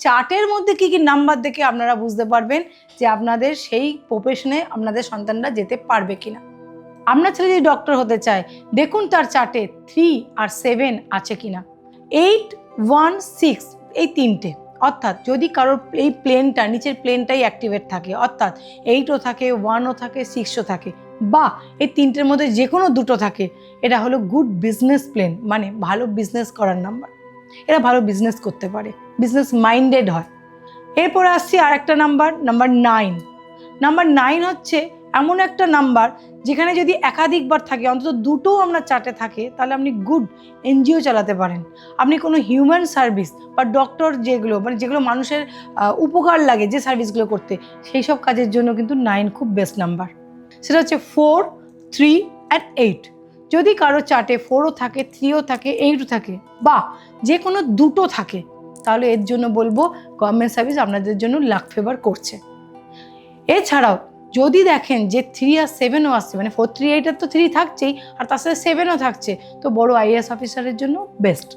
চার্টের মধ্যে কি কি নাম্বার দেখে আপনারা বুঝতে পারবেন যে আপনাদের সেই প্রফেশনে আপনাদের সন্তানরা যেতে পারবে কিনা। আপনার ছেলে যদি ডক্টর হতে চায় দেখুন তার চার্টে থ্রি আর সেভেন আছে কিনা। এইট ওয়ান সিক্স এই তিনটে। অর্থাৎ যদি কারোর এই প্লেনটা নিচের প্লেনটাই অ্যাক্টিভেট থাকে, অর্থাৎ এইটও থাকে ওয়ানও থাকে সিক্সও থাকে, বা এই তিনটের মধ্যে যে কোনো দুটো থাকে, এটা হলো গুড বিজনেস প্লেন মানে ভালো বিজনেস করার নাম্বার। এরা ভালো বিজনেস করতে পারে বিজনেস মাইন্ডেড হয়। এরপর আসছি আর একটা number number nine number nine হচ্ছে এমন একটা নাম্বার যেখানে যদি একাধিকবার থাকে, অন্তত দুটো আপনার চার্টে থাকে, তাহলে আপনি গুড এনজিও চালাতে পারেন। আপনি কোনো হিউম্যান সার্ভিস বা ডক্টর যেগুলো মানে যেগুলো মানুষের উপকার লাগে যে সার্ভিসগুলো করতে, সেই সব কাজের জন্য কিন্তু নাইন খুব বেস্ট নাম্বার সেটা হচ্ছে ফোর থ্রি অ্যান্ড এইট যদি কারও চার্টে ফোরও থাকে থ্রিও থাকে এইটও থাকে, বা যে কোনো দুটো থাকে, তাহলে এর জন্য বলব গভর্নমেন্ট সার্ভিস আপনাদের জন্য লাক ফেভার করছে। এছাড়াও যদি দেখেন যে থ্রি আর সেভেনও আসছে মানে ফোর থ্রি এইটার তো থ্রি থাকছেই, আর তার সাথে সেভেনও থাকছে, তো বড় আইএস অফিসারের জন্য বেস্ট